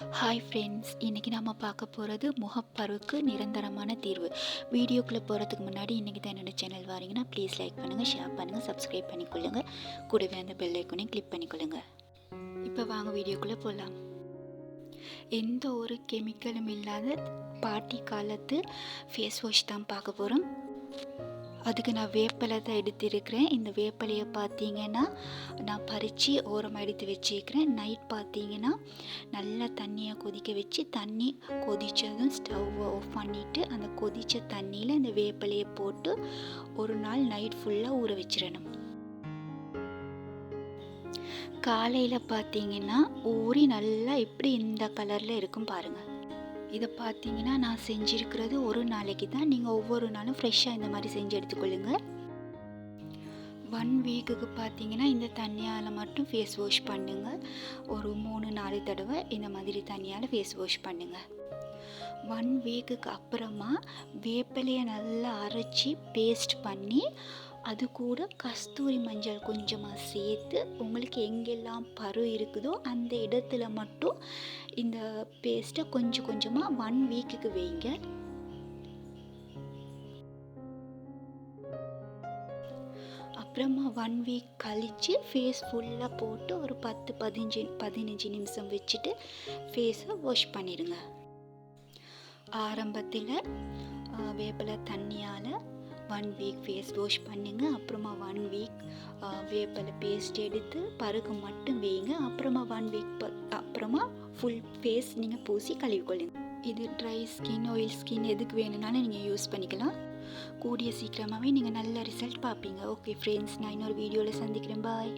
Hi friends இன்றைக்கி நம்ம பார்க்க போகிறது முகப்பருவுக்கு நிரந்தரமான தீர்வு. வீடியோக்குள்ளே போகிறதுக்கு முன்னாடி இன்றைக்கி தான் என்னோடய சேனல் வாரீங்கன்னா ப்ளீஸ் லைக் பண்ணுங்கள் ஷேர் பண்ணுங்கள் சப்ஸ்கிரைப் பண்ணிக்கொள்ளுங்கள் கூடவே அந்த பெல் ஐக்கோனையும் கிளிக் பண்ணிக்கொள்ளுங்கள் இப்போ வாங்க வீடியோக்குள்ளே போகலாம் எந்த ஒரு கெமிக்கலும் இல்லாத பாட்டி காலத்து ஃபேஸ் வாஷ் தான் பார்க்க போகிறோம் அதுக்கு நான் வேப்பலை தான் எடுத்திருக்கிறேன். இந்த வேப்பலையை பார்த்தீங்கன்னா நான் பறித்து ஓரமாக எடுத்து வச்சுருக்கிறேன். நைட் பார்த்தீங்கன்னா நல்லா தண்ணியை கொதிக்க வச்சு தண்ணி கொதித்ததும் ஸ்டவ்வை ஆஃப் பண்ணிவிட்டு அந்த கொதித்த தண்ணியில் இந்த வேப்பலையை போட்டு ஒரு நாள் நைட் ஃபுல்லாக ஊற வச்சிடணும். காலையில் பார்த்தீங்கன்னா ஊறி நல்லா எப்படி இந்த கலரில் இருக்கும் பாருங்கள் இதை பார்த்தீங்கன்னா நான் செஞ்சுருக்கிறது ஒரு நாளைக்கு தான். நீங்கள் ஒவ்வொரு நாளும் ஃப்ரெஷ்ஷாக இந்த மாதிரி செஞ்சு எடுத்துக்கொள்ளுங்க. ஒன் வீக்குக்கு பார்த்தீங்கன்னா இந்த தண்ணியால் மட்டும் ஃபேஸ் வாஷ் பண்ணுங்கள் ஒரு மூணு நாலு தடவை இந்த மாதிரி தண்ணியால் ஃபேஸ் வாஷ் பண்ணுங்கள் ஒன் வீக்குக்கு அப்புறமா வேப்பிலையை நல்லா அரைச்சி பேஸ்ட் பண்ணி அது கூட கஸ்தூரி மஞ்சள் கொஞ்சமாக சேர்த்து உங்களுக்கு எங்கெல்லாம் பரு இருக்குதோ அந்த இடத்துல மட்டும் இந்த பேஸ்ட்டை கொஞ்சம் கொஞ்சமாக ஒன் வீக்குக்கு வைங்க. அப்புறமா ஒன் வீக் கழித்து ஃபேஸ் ஃபுல்லாக போட்டு ஒரு பத்து பதினஞ்சு பதினஞ்சு நிமிஷம் வச்சுட்டு ஃபேஸை வாஷ் பண்ணிடுங்க. ஆரம்பத்தில் வேப்பிலை தண்ணியால் ஒன் வீக் ஃபேஸ் வாஷ் பண்ணுங்க. அப்புறமா ஒன் வீக் வேப்பலை பேஸ்ட் எடுத்து பருகு மட்டும் வைங்க அப்புறமா ஒன் வீக் அப்புறமா ஃபுல் ஃபேஸ் நீங்கள் பூசி கழுவிக்கொள்ளுங்க இது ட்ரை ஸ்கின் ஆயில் ஸ்கின் எதுக்கு வேணும்னாலும் நீங்கள் யூஸ் பண்ணிக்கலாம். கூடிய சீக்கிரமாகவே நீங்கள் நல்ல ரிசல்ட் பார்ப்பீங்க. ஓகே ஃப்ரெண்ட்ஸ் நான் இன்னொரு வீடியோவில் சந்திக்கிறேன். பாய்